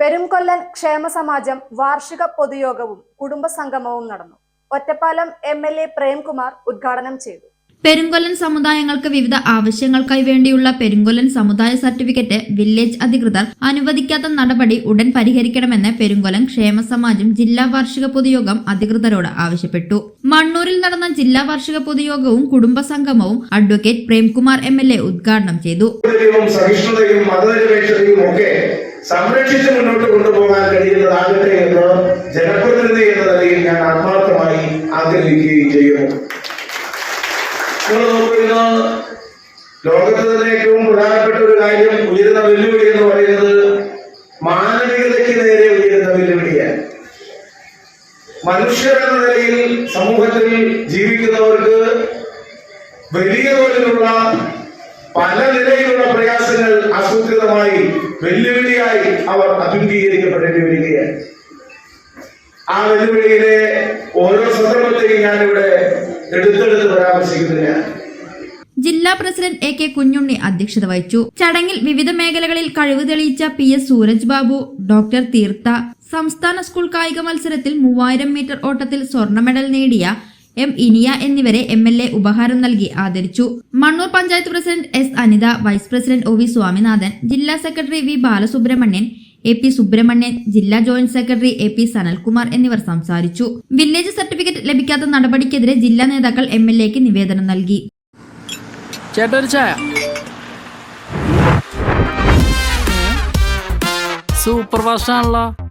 പെരുംകൊല്ലൻ ക്ഷേമസമാജം വാർഷിക പൊതുയോഗവും കുടുംബസംഗമവും നടന്നു. Ottapalam M L A Premkumar ഉദ്ഘാടനം ചെയ്തു. പെരുങ്കൊല്ലൻ സമുദായങ്ങൾക്ക് വിവിധ ആവശ്യങ്ങൾക്കായി വേണ്ടിയുള്ള പെരുങ്കൊല്ലൻ സമുദായ സർട്ടിഫിക്കറ്റ് വില്ലേജ് അധികൃതർ അനുവദിക്കാത്ത നടപടി ഉടൻ പരിഹരിക്കണമെന്ന് പെരുങ്കൊല്ലൻ ക്ഷേമസമാജം ജില്ലാ വാർഷിക പൊതുയോഗം അധികൃതരോട് ആവശ്യപ്പെട്ടു. മണ്ണൂരിൽ നടന്ന ജില്ലാ വാർഷിക പൊതുയോഗവും കുടുംബസംഗമവും advocate Premkumar M L A ഉദ്ഘാടനം ചെയ്തു. സഹിഷ്ണുതയും മതനിരപേക്ഷതയും ഒക്കെ സംരക്ഷിച്ച് മുന്നോട്ട് കൊണ്ടുപോകാൻ കഴിയുന്നതാകട്ടെ എന്ന് ജനപ്രതിനിധി എന്ന നിലയിൽ ഞാൻ ആത്മാർത്ഥമായി ആഗ്രഹിക്കുകയും ചെയ്യുന്നു. ലോകത്ത് തന്നെ ഏറ്റവും പ്രധാനപ്പെട്ട ഒരു കാര്യം ഉയരുന്ന വെല്ലുവിളി എന്ന് പറയുന്നത് മാനവികതയ്ക്ക് നേരെ ഉയരുന്ന വെല്ലുവിളിയാണ്. മനുഷ്യർ എന്ന നിലയിൽ സമൂഹത്തിൽ ജീവിക്കുന്നവർക്ക് വലിയ തോതിലുള്ള പല നിലയിലുള്ള പ്രയാസങ്ങൾ ആസൂത്രിതമായി വെല്ലുവിളിയായി അവർ അഭിമുഖീകരിക്കപ്പെടേണ്ടി വരികയാണ്. ആ വെല്ലുവിളിയിലെ ഓരോ സന്ദർഭത്തെയും ഞാനിവിടെ എടുത്തെടുത്ത് പരാമർശിക്കുന്നില്ല ജില്ലാ പ്രസിഡന്റ് എ കെ കുഞ്ഞുണ്ണി അധ്യക്ഷത വഹിച്ചു. ചടങ്ങിൽ വിവിധ മേഖലകളിൽ കഴിവ് തെളിയിച്ച P S Sooraj Babu doctor Theertha സംസ്ഥാന സ്കൂൾ കായിക മത്സരത്തിൽ മൂവായിരം മീറ്റർ ഓട്ടത്തിൽ സ്വർണ മെഡൽ നേടിയ എം ഇനിയ എന്നിവരെ എം എൽ എ ഉപഹാരം നൽകി ആദരിച്ചു. Mannur panchayat president S Anitha vice president O V Swaminathan ജില്ലാ secretary V Balasubramanian A P Subramanian ജില്ലാ joint secretary A P Sanalkumar എന്നിവർ സംസാരിച്ചു. വില്ലേജ് സർട്ടിഫിക്കറ്റ് ലഭിക്കാത്ത നടപടിക്കെതിരെ ജില്ലാ നേതാക്കൾ എം എൽ എക്ക് നിവേദനം നൽകി. സൂപ്പർ ഫാസ്റ്റ് ആണല്ലോ